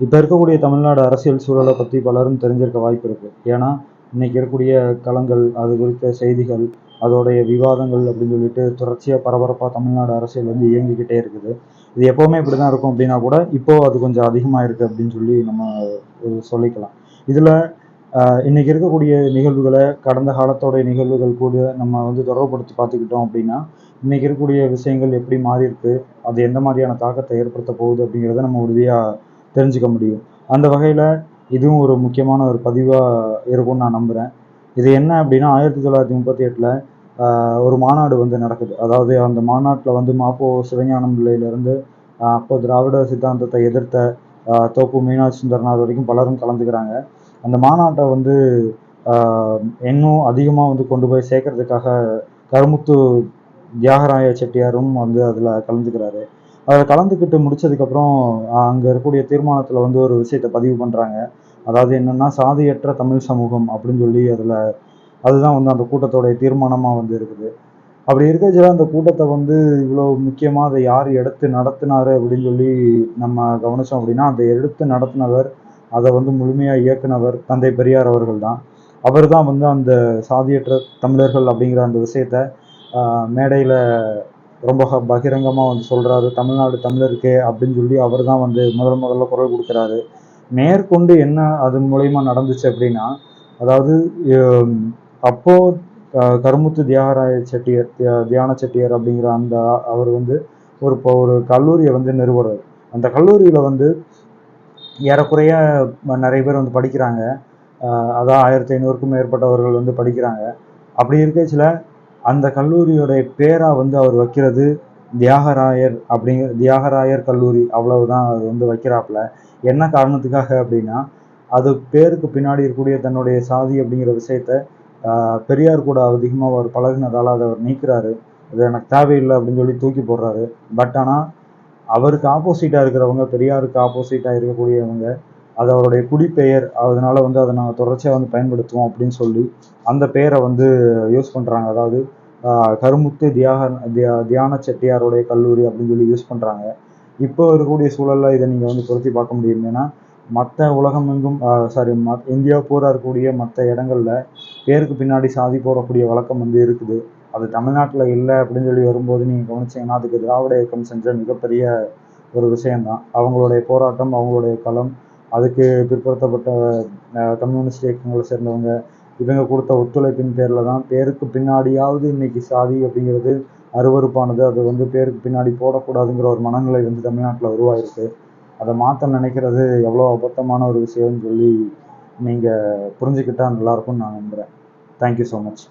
இப்போ இருக்கக்கூடிய தமிழ்நாடு அரசியல் சூழலை பற்றி பலரும் தெரிஞ்சிருக்க வாய்ப்பு இருக்குது ஏன்னா இன்னைக்கு இருக்கக்கூடிய களங்கள் அது குறித்த செய்திகள் அதோடைய விவாதங்கள் அப்படின்னு சொல்லிட்டு தொடர்ச்சியாக பரபரப்பாக தமிழ்நாடு அரசியல் வந்து இயங்கிக்கிட்டே இருக்குது. இது எப்போவுமே இப்படி தான் இருக்கும் அப்படின்னா கூட இப்போ அது கொஞ்சம் அதிகமாக இருக்குது அப்படின்னு சொல்லி நம்ம சொல்லிக்கலாம். இதில் இன்னைக்கு இருக்கக்கூடிய நிகழ்வுகளை கடந்த காலத்தோடைய நிகழ்வுகள் கூட நம்ம வந்து தொடர்புபடுத்தி பார்த்துக்கிட்டோம் அப்படின்னா இன்னைக்கு இருக்கக்கூடிய விஷயங்கள் எப்படி மாறி இருக்கு அது எந்த மாதிரியான தாக்கத்தை ஏற்படுத்த போகுது அப்படிங்கிறத நம்ம உறுதியாக தெரிஞ்சுக்க முடியும். அந்த வகையில் இதுவும் ஒரு முக்கியமான ஒரு பதிவாக இருக்கும்னு நான் நம்புகிறேன் இது என்ன அப்படின்னா ஆயிரத்தி தொள்ளாயிரத்தி முப்பத்தி எட்டில் ஒரு மாநாடு வந்து நடக்குது. அதாவது அந்த மாநாட்டில் வந்து மாப்போ சிவஞானம் பிள்ளையிலேருந்து அப்போ திராவிட சித்தாந்தத்தை எதிர்த்த தோப்பு மீனாட்சி சுந்தரநாத் வரைக்கும் பலரும் கலந்துக்கிறாங்க. அந்த மாநாட்டை வந்து இன்னும் அதிகமாக வந்து கொண்டு போய் சேர்க்கறதுக்காக கருமுத்து தியாகராய செட்டியாரும் வந்து அதில் கலந்துக்கிறாரு. அதில் கலந்துக்கிட்டு முடிச்சதுக்கப்புறம் அங்கே இருக்கக்கூடிய தீர்மானத்தில் வந்து ஒரு விஷயத்தை பதிவு பண்ணுறாங்க அதாவது என்னென்னா சாதியற்ற தமிழ் சமூகம் அப்படின்னு சொல்லி அதில் அதுதான் வந்து அந்த கூட்டத்தோடைய தீர்மானமாக வந்து இருக்குது. அப்படி இருக்கச்சில அந்த கூட்டத்தை வந்து இவ்வளோ முக்கியமாக அதை யார் எடுத்து நடத்தினாரு அப்படின்னு சொல்லி நம்ம கவனித்தோம் அப்படின்னா அந்த எடுத்து நடத்தினவர் அதை வந்து முழுமையாக இயக்குனவர் தந்தை பெரியார் அவர்கள் தான். அவர் தான் வந்து அந்த சாதியற்ற தமிழர்கள் அப்படிங்கிற அந்த விஷயத்த மேடையில் ரொம்ப பகிரங்கமாக வந்து சொல்கிறாரு தமிழ்நாடு தமிழருக்கே அப்படின்னு சொல்லி அவர் தான் வந்து முதல் முதல்ல குரல் கொடுக்குறாரு. மேற்கொண்டு என்ன அது மூலயமா நடந்துச்சு அப்படின்னா அதாவது அப்போ கருமுத்து தியாகராய செட்டியர் தியான செட்டியர் அப்படிங்கிற அந்த அவர் வந்து ஒரு இப்போ ஒரு கல்லூரியை வந்து நிறுவனர் அந்த கல்லூரியில் வந்து ஏறக்குறைய நிறைய பேர் வந்து படிக்கிறாங்க. அதான் ஆயிரத்தி ஐநூறுக்கும் மேற்பட்டவர்கள் வந்து படிக்கிறாங்க. அப்படி இருக்கச்சில அந்த கல்லூரியோடைய பேராக வந்து அவர் வைக்கிறது தியாகராயர் அப்படிங்கிற தியாகராயர் கல்லூரி அவ்வளவுதான் அது வந்து வைக்கிறாப்புல. என்ன காரணத்துக்காக அப்படின்னா அது பேருக்கு பின்னாடி இருக்கக்கூடிய தன்னுடைய சாதி அப்படிங்கிற விஷயத்த பெரியார் கூட அதிகமாக அவர் பழகினதால் அதை அவர் நீக்கிறாரு. அது எனக்கு தேவையில்லை அப்படின்னு சொல்லி தூக்கி போடுறாரு. பட் ஆனால் அவருக்கு ஆப்போசிட்டாக இருக்கிறவங்க பெரியாருக்கு ஆப்போசிட்டாக இருக்கக்கூடியவங்க அது அவருடைய குடிப்பெயர் அதனால வந்து அதை நாங்கள் தொடர்ச்சியாக வந்து பயன்படுத்துவோம் அப்படின்னு சொல்லி அந்த பெயரை வந்து யூஸ் பண்ணுறாங்க அதாவது கருமுத்து தியாக தியா தியான செட்டியாருடைய கல்லூரி அப்படின்னு சொல்லி யூஸ் பண்ணுறாங்க இப்போ இருக்கக்கூடிய சூழலில் இதை நீங்கள் வந்து பொருத்தி பார்க்க முடியும். ஏன்னா மற்ற உலகமெங்கும் சாரி மத் இந்தியா பூரா இருக்கக்கூடிய மற்ற இடங்களில் பேருக்கு பின்னாடி சாதி போடக்கூடிய வழக்கம் வந்து இருக்குது. அது தமிழ்நாட்டில் இல்லை அப்படின்னு சொல்லி வரும்போது நீங்கள் கவனிச்சிங்கன்னா அதுக்கு திராவிட இயக்கம் செஞ்ச மிகப்பெரிய ஒரு விஷயந்தான் அவங்களுடைய போராட்டம் அவங்களுடைய களம் அதுக்கு பிற்படுத்தப்பட்ட கம்யூனிஸ்ட் இயக்கங்களை சேர்ந்தவங்க இவங்க கொடுத்த ஒத்துழைப்பின் பேரில் தான் பேருக்கு பின்னாடியாவது இன்னைக்கு சாதி அப்படிங்கிறது அருவறுப்பானது அது வந்து பேருக்கு பின்னாடி போடக்கூடாதுங்கிற ஒரு மனநிலை வந்து தமிழ்நாட்டில் உருவாயிருக்கு. அதை மாற்ற நினைக்கிறது எவ்வளோ அபத்தமான ஒரு விஷயம்னு சொல்லி நீங்கள் புரிஞ்சுக்கிட்டா நல்லாயிருக்கும்னு நான் நம்புகிறேன் தேங்க்யூ ஸோ மச்